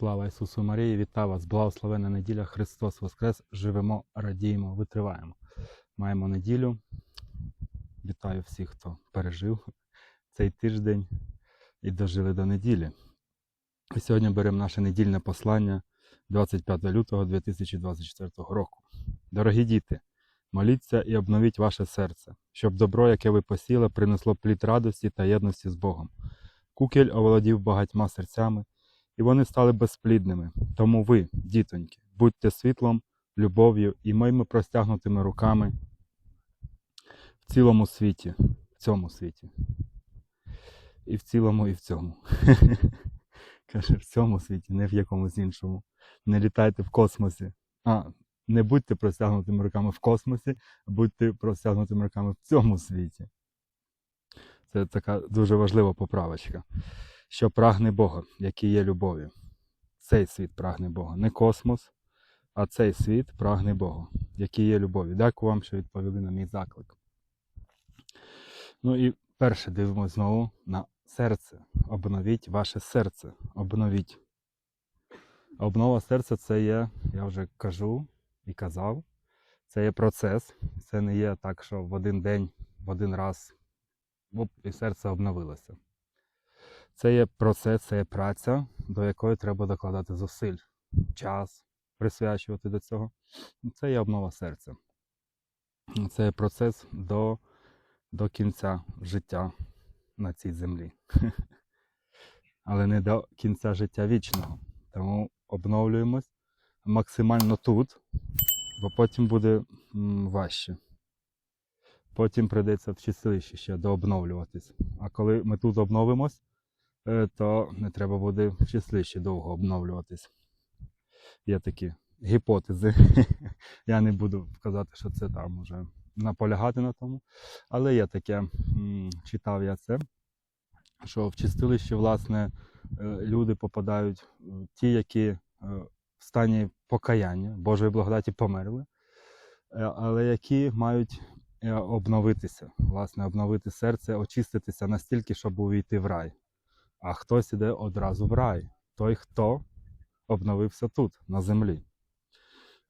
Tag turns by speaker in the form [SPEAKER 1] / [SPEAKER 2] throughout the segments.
[SPEAKER 1] Слава Ісусу Марії, вітаю вас! Благословена неділя, Христос Воскрес! Живемо, радіємо, витриваємо. Маємо неділю. Вітаю всіх, хто пережив цей тиждень і дожили до неділі. І сьогодні беремо наше недільне послання 25 лютого 2024 року. Дорогі діти, моліться і обновіть ваше серце, щоб добро, яке ви посіли, принесло плід радості та єдності з Богом. Кукель оволодів багатьма серцями, і вони стали безплідними. Тому ви, дітоньки, будьте світлом, любов'ю і моїми простягнутими руками в цілому світі, в цьому світі. І в цілому, і в цьому. Каже, в цьому світі, не в якомусь іншому. Не літайте в космосі. А, не будьте простягнутими руками в космосі, будьте простягнутими руками в цьому світі. Це така дуже важлива поправочка. Що прагне Бога, який є любов'ю. Цей світ прагне Бога. Не космос, а цей світ прагне Бога, який є любов'ю. Дякую вам, що відповіли на мій заклик. Ну і перше дивимося знову на серце. Обновіть ваше серце. Обновіть. Обнова серця це є, я вже кажу і казав, це є процес. Це не є так, що в один день, в один раз оп, і серце обновилося. Це є процес, це є праця, до якої треба докладати зусиль, час присвячувати до цього. Це є обнова серця. Це є процес до, до кінця життя на цій землі. Але не до кінця життя вічного. Тому обновлюємось максимально тут, бо потім буде важче. Потім прийдеться в чистилищі ще дообновлюватись. А коли ми тут обновимось, то не треба буде в довго обновлюватись. Є такі гіпотези. Я не буду казати, що це там уже наполягати на тому. Але є таке, читав я це, що в чистилище, власне, е, люди попадають е, ті, які е, в стані покаяння, Божої благодаті померли, е, але які мають е, обновитися, власне, обновити серце, очиститися настільки, щоб увійти в рай. А хтось іде одразу в рай. Той, хто обновився тут, на землі.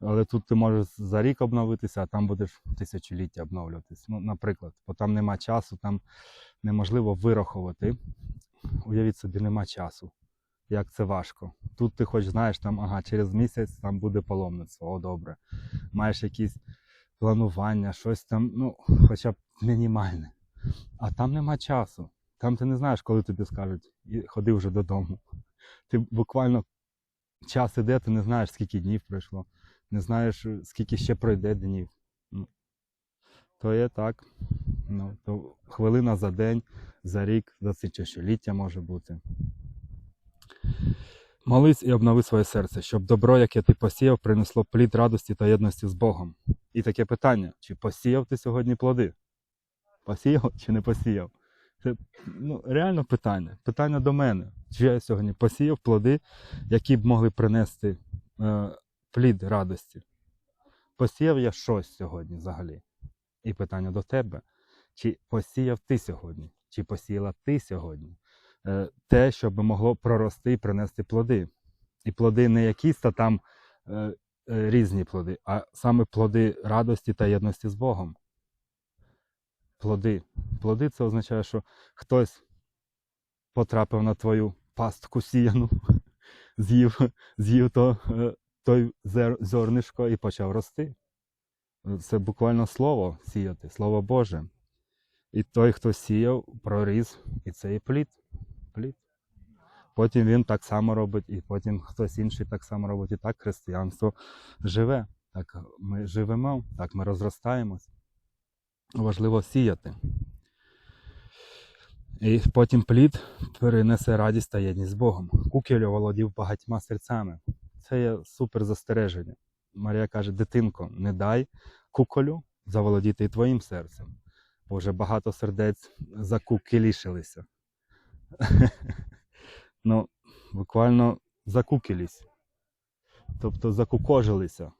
[SPEAKER 1] Але тут ти можеш за рік обновитися, а там будеш тисячоліття обновлюватись. Ну, наприклад, бо там нема часу, там неможливо вирахувати. Уявіть собі, нема часу. Як це важко. Тут ти хоч знаєш, там, ага, через місяць там буде паломництво, о, добре. Маєш якісь планування, щось там, ну, хоча б мінімальне. А там нема часу. Там ти не знаєш, коли тобі скажуть, і ходи вже додому. Ти буквально час іде, ти не знаєш, скільки днів пройшло, не знаєш, скільки ще пройде днів. Ну, То є так. Ну, то хвилина за день, за рік, за тисячоліття може бути. Молись і обнови своє серце, щоб добро, яке ти посіяв, принесло плід радості та єдності з Богом. І таке питання: чи посіяв ти сьогодні плоди? Посіяв чи не посіяв? Ну, реально питання. Питання до мене. Чи я сьогодні посіяв плоди, які б могли принести е, плід радості? Посіяв я щось сьогодні взагалі? І питання до тебе: чи посіяв ти сьогодні? Чи посіяла ти сьогодні? Е, те, що би могло прорости і принести плоди. І плоди не якісь та там е, е, різні плоди, а саме плоди радості та єдності з Богом. Плоди. Плоди це означає, що хтось потрапив на твою пастку сіяну, з'їв, з'їв то, е, той зернишко і почав рости. Це буквально слово сіяти, слово Боже. І той, хто сіяв, проріс, і це і плід. плід. Потім він так само робить, і потім хтось інший так само робить. І так християнство живе. Так ми живемо, так ми розростаємось. Важливо сіяти. І потім плід перенесе радість та єдність з Богом. Кукіль оволодів багатьма серцями. Це є супер застереження. Марія каже: дитинко, не дай куколю заволодіти і твоїм серцем. Бо вже багато сердець закукілішилися. ну, буквально закукілись. Тобто закукожилися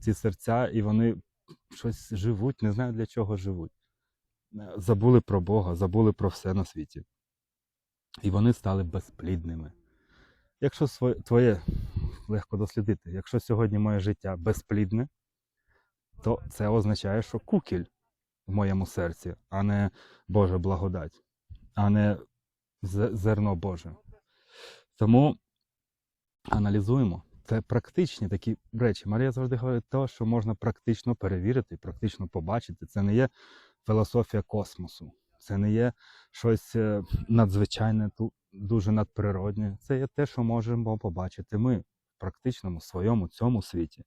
[SPEAKER 1] ці серця, і вони щось живуть, не знаю для чого живуть. Е, Забули про Бога, забули про все на світі. І вони стали безплідними. Якщо своє, твоє легко дослідити, якщо сьогодні моє життя безплідне, то це означає, що кукіль в моєму серці, а не Божа благодать, а не зерно Боже. Тому аналізуємо. Це практичні такі речі. Марія завжди говорить те, що можна практично перевірити, практично побачити. Це не є філософія космосу, це не є щось е, надзвичайне, дуже надприродне. Це є те, що можемо побачити ми в практичному своєму цьому світі.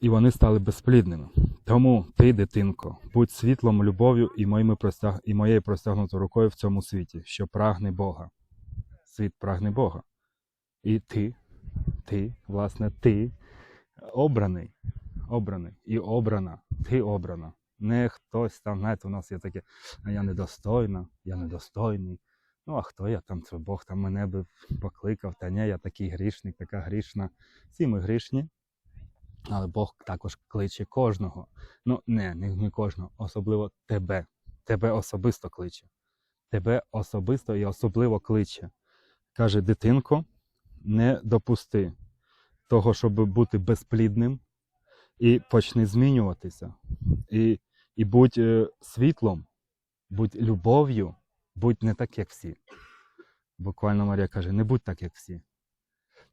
[SPEAKER 1] І вони стали безплідними. Тому ти, дитинко, будь світлом, любов'ю і, моїми простяг... і моєю простягнутою рукою в цьому світі, що прагне Бога. Світ прагне Бога. І ти, ти, власне, ти обраний, обраний і обрана, ти обрана. Не хтось там, знаєте, у нас є таке, а я недостойна, я недостойний. Ну, а хто я там, це Бог там мене би покликав, та ні, я такий грішник, така грішна. Всі ми грішні, але Бог також кличе кожного. Ну, не, не, кожного, особливо тебе. Тебе особисто кличе. Тебе особисто і особливо кличе. Каже, дитинко, не допусти того, щоб бути безплідним, і почни змінюватися. І, і будь е, світлом, будь любов'ю, будь не так, як всі. Буквально Марія каже: не будь так, як всі.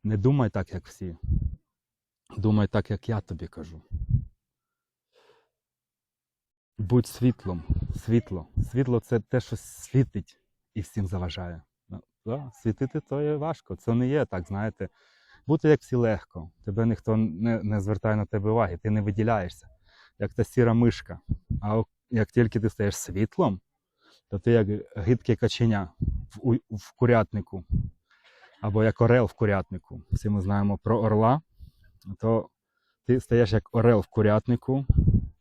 [SPEAKER 1] Не думай так, як всі. Думай так, як я тобі кажу. Будь світлом, світло. Світло це те, що світить і всім заважає. Да, світити то є важко. Це не є так, знаєте. Бути як всі легко. Тебе ніхто не, не звертає на тебе уваги, ти не виділяєшся, як та сіра мишка. А як тільки ти стаєш світлом, то ти як гидке каченя в, в курятнику, або як орел в курятнику. Всі ми знаємо про орла, то ти стаєш як орел в курятнику,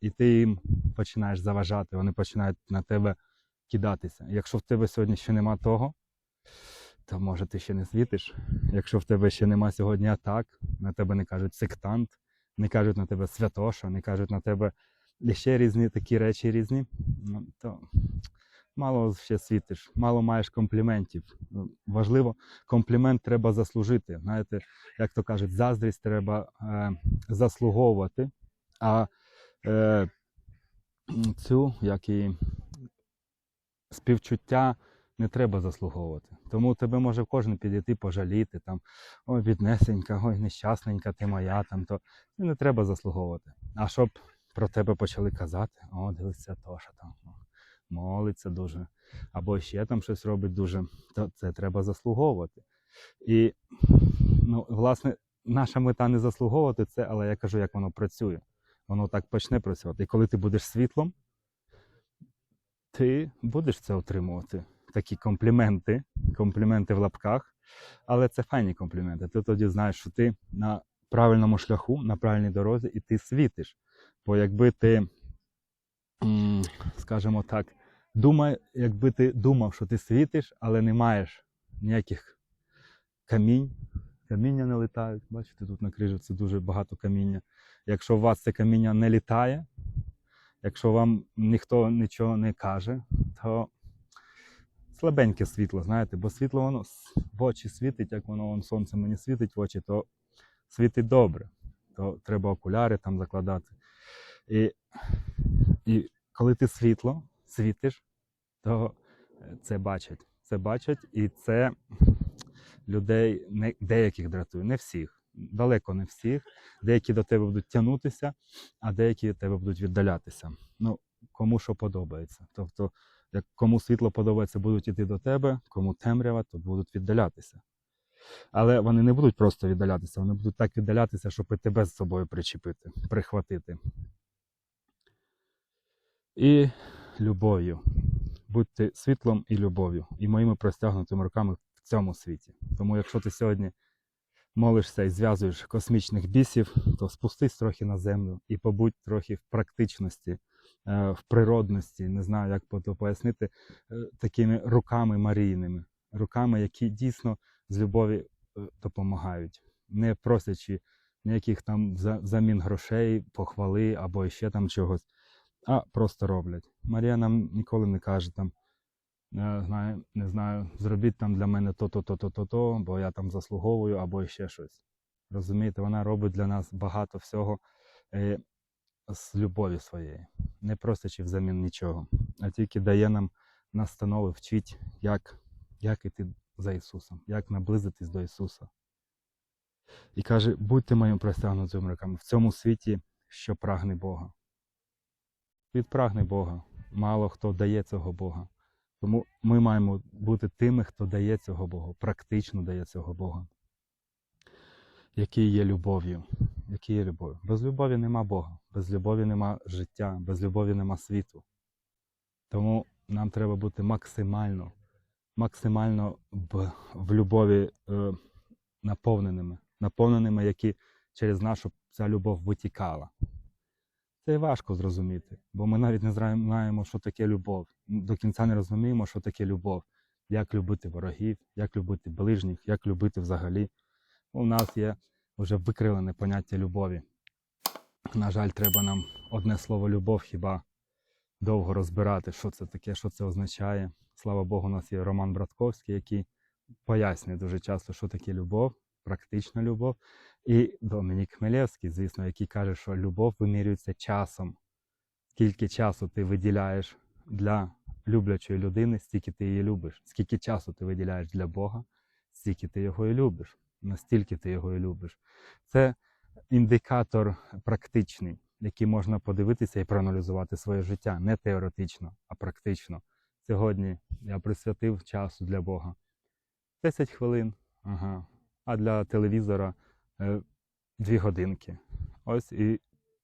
[SPEAKER 1] і ти їм починаєш заважати, вони починають на тебе кидатися. Якщо в тебе сьогодні ще нема того, то може ти ще не світиш. Якщо в тебе ще нема сьогодні атак, на тебе не кажуть сектант, не кажуть на тебе святоша, не кажуть на тебе ще різні такі речі різні, ну, то мало ще світиш, мало маєш компліментів. Ну, Важливо, комплімент треба заслужити. Знаєте, як то кажуть, заздрість треба е, заслуговувати, а е, цю, як і співчуття не треба заслуговувати. Тому тебе може кожен підійти пожаліти, там, ой, біднесенька, ой, нещасненька ти моя, там, то не треба заслуговувати. А щоб про тебе почали казати, о, дивися, Тоша там молиться дуже, або ще там щось робить дуже, то це треба заслуговувати. І, ну, власне, наша мета не заслуговувати це, але я кажу, як воно працює. Воно так почне працювати. І коли ти будеш світлом, ти будеш це отримувати. Такі компліменти, компліменти в лапках, але це файні компліменти. Ти тоді знаєш, що ти на правильному шляху, на правильній дорозі, і ти світиш. Бо якби ти, скажімо так, думай, якби ти думав, що ти світиш, але не маєш ніяких камінь, каміння не літають. Бачите, тут на крижі дуже багато каміння. Якщо у вас це каміння не літає, якщо вам ніхто нічого не каже, то слабеньке світло, знаєте, бо світло воно в очі світить, як воно вон, сонце мені світить в очі, то світить добре. То треба окуляри там закладати. І, і коли ти світло світиш, то е, це бачать. Це бачать, і це людей не, деяких дратує, не всіх. Далеко не всіх. Деякі до тебе будуть тягнутися, а деякі від тебе будуть віддалятися. Ну, кому що подобається. Тобто, як кому світло подобається, будуть іти до тебе, кому темрява, то будуть віддалятися. Але вони не будуть просто віддалятися, вони будуть так віддалятися, щоб і тебе з собою причепити, прихватити. І любов'ю. Будьте світлом і любов'ю, і моїми простягнутими руками в цьому світі. Тому, якщо ти сьогодні молишся і зв'язуєш космічних бісів, то спустись трохи на землю і побудь трохи в практичності, в природності, не знаю, як то пояснити, е, такими руками марійними, руками, які дійсно з любові е, допомагають, не просячи ніяких там взамін грошей, похвали або ще там чогось, а просто роблять. Марія нам ніколи не каже там. не знаю, не знаю, зробіть там для мене то-то, то-то, то-то, бо я там заслуговую або ще щось. Розумієте, вона робить для нас багато всього е, з любові своєї, не просячи взамін нічого, а тільки дає нам настанови, вчить, як, як іти за Ісусом, як наблизитись до Ісуса. І каже, будьте моїм простягнутими руками в цьому світі, що прагне Бога. Світ прагне Бога. Мало хто дає цього Бога. Тому ми маємо бути тими, хто дає цього Бога, практично дає цього Бога. Який є любов'ю. Який є любов'ю? Без любові нема Бога, без любові нема життя, без любові нема світу. Тому нам треба бути максимально, максимально в, в любові е, наповненими, наповненими, які через нашу ця любов витікала. Це важко зрозуміти, бо ми навіть не знаємо, що таке любов. До кінця не розуміємо, що таке любов, як любити ворогів, як любити ближніх, як любити взагалі. У нас є вже викривлене поняття любові. На жаль, треба нам одне слово любов хіба довго розбирати, що це таке, що це означає. Слава Богу, у нас є Роман Братковський, який пояснює дуже часто, що таке любов, практична любов. І Домінік Хмелевський, звісно, який каже, що любов вимірюється часом. Скільки часу ти виділяєш для люблячої людини, стільки ти її любиш. Скільки часу ти виділяєш для Бога, стільки ти його і любиш. Настільки ти його і любиш. Це індикатор практичний, який можна подивитися і проаналізувати своє життя. Не теоретично, а практично. Сьогодні я присвятив часу для Бога. 10 хвилин, ага. а для телевізора е, дві годинки. Ось і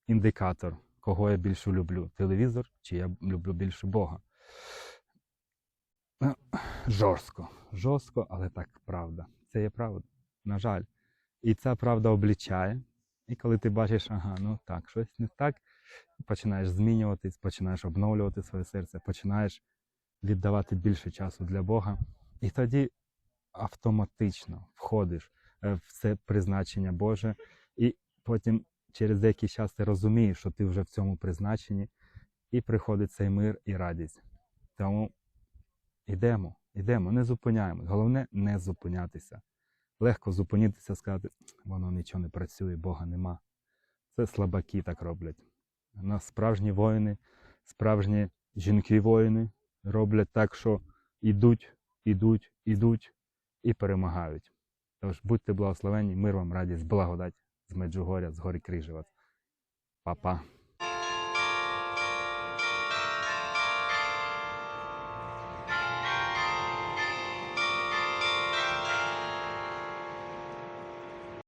[SPEAKER 1] індикатор, кого я більше люблю: телевізор чи я люблю більше Бога. Е, Жорстко, жорстко, але так правда. Це є правда, на жаль. І ця правда облічає. І коли ти бачиш, ага, ну так, щось не так, починаєш змінюватись, починаєш обновлювати своє серце, починаєш віддавати більше часу для Бога. І тоді автоматично входиш е, в це призначення Боже, і потім через деякий час ти розумієш, що ти вже в цьому призначенні, і приходить цей мир і радість. Тому йдемо, йдемо, не зупиняємось. Головне не зупинятися. Легко зупинитися, сказати, воно нічого не працює, Бога нема. Це слабаки так роблять. У нас справжні воїни, справжні жінки-воїни роблять так, що ідуть, ідуть, ідуть і перемагають. Тож будьте благословені, мир вам, радість, благодать з Меджугоря, з гори Крижева. Па-па.